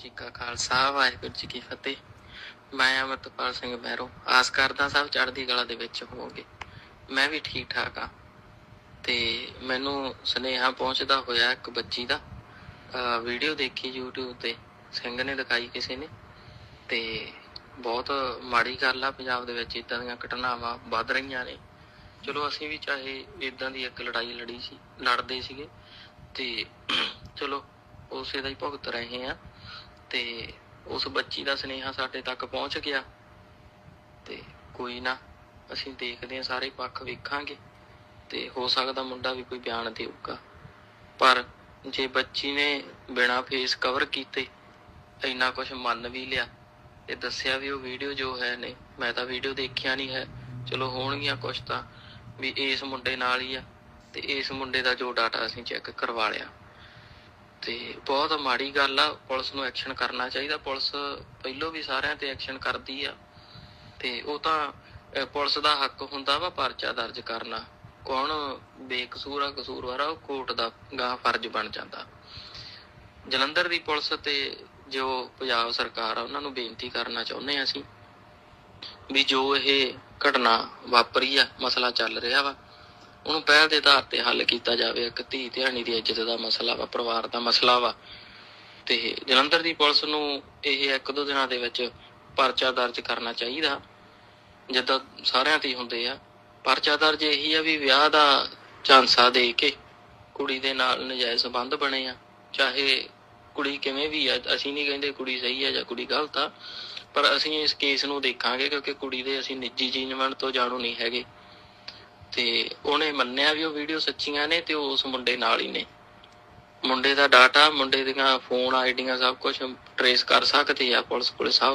ਜੀ ਕਾ ਖਾਲਸਾ, ਵਾਹਿਗੁਰੂ ਜੀ ਕੀ ਫਤਿਹ। ਮੈਂ ਅਮਰਤਪਾਲ ਸਿੰਘ ਬਹਿਰੋ। ਆਸ ਕਰਦਾ ਸਭ ਚੜ੍ਹਦੀ ਕਲਾ ਦੇ ਵਿੱਚ ਹੋਵੋਗੇ। ਮੈਂ ਵੀ ਠੀਕ ਠਾਕ ਆ। ਤੇ ਮੈਨੂੰ ਸੁਨੇਹਾ ਪਹੁੰਚਦਾ ਹੋਇਆ ਇੱਕ ਬੱਚੀ ਦਾ। ਵੀਡੀਓ ਦੇਖੀ YouTube ਤੇ। ਸਿੰਘ ਨੇ ਦਿਖਾਈ ਕਿਸੇ ਨੇ। ਤੇ ਬਹੁਤ ਮਾੜੀ ਗੱਲ ਆ, ਪੰਜਾਬ ਦੇ ਵਿੱਚ ਇਦਾਂ ਦੀਆਂ ਘਟਨਾਵਾਂ ਵੱਧ ਰਹੀਆਂ ਨੇ। ਚਲੋ, ਅਸੀਂ ਵੀ ਚਾਹੇ ਇਦਾਂ ਦੀ ਇੱਕ ਲੜਾਈ ਲੜੀ ਸੀ, ਲੜਦੇ ਸੀਗੇ। ਤੇ ਚਲੋ, ਉਸੇ ਦਾ ਹੀ ਭੁਗਤ ਰਹੇ ਆ। ਤੇ ਉਸ ਬੱਚੀ ਦਾ ਸੁਨੇਹਾ ਸਾਡੇ ਤੱਕ ਪਹੁੰਚ ਗਿਆ। ਤੇ ਕੋਈ ਨਾ, ਅਸੀਂ ਦੇਖਦੇ ਹਾਂ, ਸਾਰੇ ਪੱਖ ਵੇਖਾਂਗੇ। ਤੇ ਹੋ ਸਕਦਾ ਮੁੰਡਾ ਵੀ ਕੋਈ ਬਿਆਨ ਦੇਊਗਾ। ਪਰ ਜੇ ਬੱਚੀ ਨੇ ਬਿਨਾ ਫੇਸ ਕਵਰ ਕੀਤੇ ਇੰਨਾ ਕੁਝ ਮੰਨ ਵੀ ਲਿਆ ਤੇ ਦੱਸਿਆ ਵੀ ਉਹ ਵੀਡੀਓ ਜੋ ਹੈ ਨੇ, ਮੈਂ ਤਾਂ ਵੀਡੀਓ ਦੇਖਿਆ ਨਹੀਂ ਹੈ। ਚਲੋ ਹੋਣਗੀਆਂ ਕੁਝ ਤਾਂ ਵੀ ਇਸ ਮੁੰਡੇ ਨਾਲ ਹੀ ਆ ਤੇ ਇਸ ਮੁੰਡੇ ਦਾ ਜੋ ਡਾਟਾ ਅਸੀਂ ਚੈੱਕ ਕਰਵਾ ਲਿਆ। ਤੇ ਬਹੁਤ ਮਾੜੀ ਗੱਲ ਆ, ਪੁਲਿਸ ਨੂੰ ਐਕਸ਼ਨ ਕਰਨਾ ਚਾਹੀਦਾ। ਪੁਲਿਸ ਪਹਿਲੋਂ ਵੀ ਸਾਰਿਆਂ ਤੇ ਐਕਸ਼ਨ ਕਰਦੀ ਆ। ਤੇ ਉਹ ਤਾਂ ਪੁਲਿਸ ਦਾ ਹੱਕ ਹੁੰਦਾ ਵਾ ਪਰਚਾ ਦਰਜ ਕਰਨਾ। ਕੌਣ ਬੇਕਸੂਰ ਆ, ਕਸੂਰਵਾਰ ਆ, ਉਹ ਕੋਰਟ ਦਾ ਗਾਂ ਫਰਜ਼ ਬਣ ਜਾਂਦਾ। ਜਲੰਧਰ ਦੀ ਪੁਲਿਸ ਤੇ ਜੋ ਪੰਜਾਬ ਸਰਕਾਰ ਆ, ਉਹਨਾਂ ਨੂੰ ਬੇਨਤੀ ਕਰਨਾ ਚਾਹੁੰਦੇ ਆ ਅਸੀਂ ਵੀ ਜੋ ਇਹ ਘਟਨਾ ਵਾਪਰੀ ਆ, ਮਸਲਾ ਚੱਲ ਰਿਹਾ ਵਾ ਉਹਨੂੰ ਪਹਿਲ ਦੇ ਆਧਾਰ ਤੇ ਹੱਲ ਕੀਤਾ ਜਾਵੇ, ਇੱਕ ਧੀ ਧਿਆਣੀ ਦੀ ਇੱਜ਼ਤ ਦਾ ਮਸਲਾ ਵਾ, ਪਰਿਵਾਰ ਦਾ ਮਸਲਾ ਵਾ। ਤੇ ਜਲੰਧਰ ਦੀ ਪੁਲਿਸ ਨੂੰ ਇਹ ਇੱਕ ਦੋ ਦਿਨਾਂ ਦੇ ਵਿੱਚ ਪਰਚਾ ਦਰਜ ਕਰਨਾ ਚਾਹੀਦਾ। ਜਿੱਦਾਂ ਸਾਰਿਆਂ ਤੇ ਹੁੰਦੇ ਆ। ਪਰਚਾ ਦਰਜ ਇਹੀ ਆ ਵੀ ਵਿਆਹ ਦਾ ਝਾਂਸਾ ਦੇ ਕੇ ਕੁੜੀ ਦੇ ਨਾਲ ਨਜਾਇਜ਼ ਸੰਬੰਧ ਬਣੇ ਆ। ਚਾਹੇ ਕੁੜੀ ਕਿਵੇਂ ਵੀ ਆ, ਅਸੀਂ ਨਹੀਂ ਕਹਿੰਦੇ ਕੁੜੀ ਸਹੀ ਆ ਜਾਂ ਕੁੜੀ ਗਲਤ ਆ, ਪਰ ਅਸੀਂ ਇਸ ਕੇਸ ਨੂੰ ਦੇਖਾਂਗੇ ਕਿਉਂਕਿ ਕੁੜੀ ਦੇ ਅਸੀਂ ਨਿੱਜੀ ਜੀਵਨ ਤੋਂ ਜਾਣੂ ਨਹੀਂ ਹੈਗੇ। ਤੇ ਉਹਨੇ ਮੰਨਿਆ ਵੀ ਉਹ ਵੀਡੀਓ ਸੱਚੀਆਂ ਨੇ ਤੇ ਉਹ ਉਸ ਮੁੰਡੇ ਨਾਲ ਹੀ ਨੇ। ਮੁੰਡੇ ਦਾ ਡਾਟਾ ਮੁੰਡੇ ਦੀਆਂ ਫੋਨ ਆਈਡੀਆਂ ਸਭ ਕੁਝ ਟਰੇਸ ਕਰ ਸਕਦੇ ਆ ਪੁਲਿਸ ਕੋਲੇ ਸਭ